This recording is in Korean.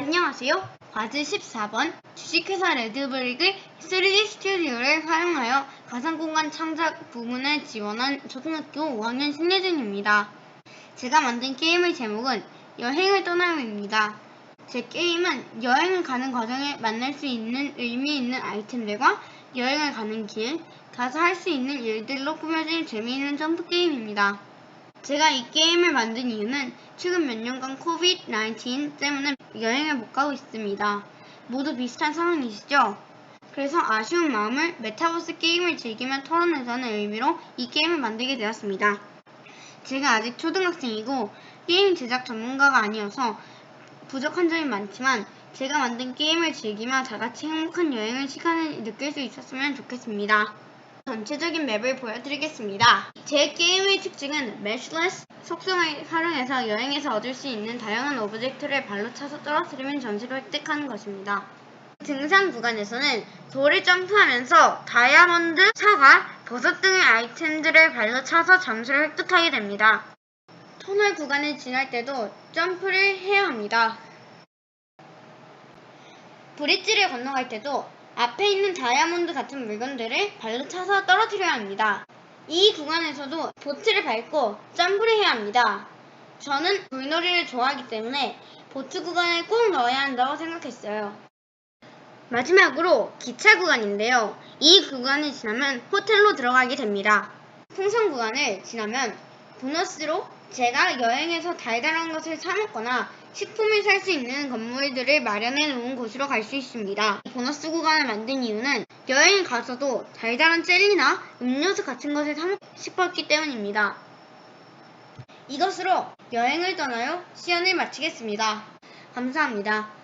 안녕하세요. 과제 14번 주식회사 레드브릭의 3D 스튜디오를 활용하여 가상공간 창작 부분을 지원한 초등학교 5학년 신예준입니다. 제가 만든 게임의 제목은 여행을 떠나요입니다. 제 게임은 여행을 가는 과정에 만날 수 있는 의미 있는 아이템들과 여행을 가는 길, 가서 할 수 있는 일들로 꾸며진 재미있는 점프 게임입니다. 제가 이 게임을 만든 이유는 최근 몇 년간 코비드-19 때문에 여행을 못 가고 있습니다. 모두 비슷한 상황이시죠? 그래서 아쉬운 마음을 메타버스 게임을 즐기며 털어내자는 의미로 이 게임을 만들게 되었습니다. 제가 아직 초등학생이고 게임 제작 전문가가 아니어서 부족한 점이 많지만 제가 만든 게임을 즐기며 다같이 행복한 여행의 시간을 느낄 수 있었으면 좋겠습니다. 전체적인 맵을 보여드리겠습니다. 제 게임의 특징은 매슐레스 속성을 활용해서 여행에서 얻을 수 있는 다양한 오브젝트를 발로 차서 떨어뜨리면 점수를 획득하는 것입니다. 등산 구간에서는 돌을 점프하면서 다이아몬드, 사과, 버섯 등의 아이템들을 발로 차서 점수를 획득하게 됩니다. 터널 구간을 지날 때도 점프를 해야 합니다. 브릿지를 건너갈 때도 앞에 있는 다이아몬드 같은 물건들을 발로 차서 떨어뜨려야 합니다. 이 구간에서도 보트를 밟고 점프를 해야 합니다. 저는 물놀이를 좋아하기 때문에 보트 구간을 꼭 넣어야 한다고 생각했어요. 마지막으로 기차 구간인데요. 이 구간을 지나면 호텔로 들어가게 됩니다. 풍선 구간을 지나면 보너스로 제가 여행에서 달달한 것을 사 먹거나 식품을 살 수 있는 건물들을 마련해 놓은 곳으로 갈 수 있습니다. 이 보너스 구간을 만든 이유는 여행 가서도 달달한 젤리나 음료수 같은 것을 사 먹고 싶었기 때문입니다. 이것으로 여행을 떠나요 시연을 마치겠습니다. 감사합니다.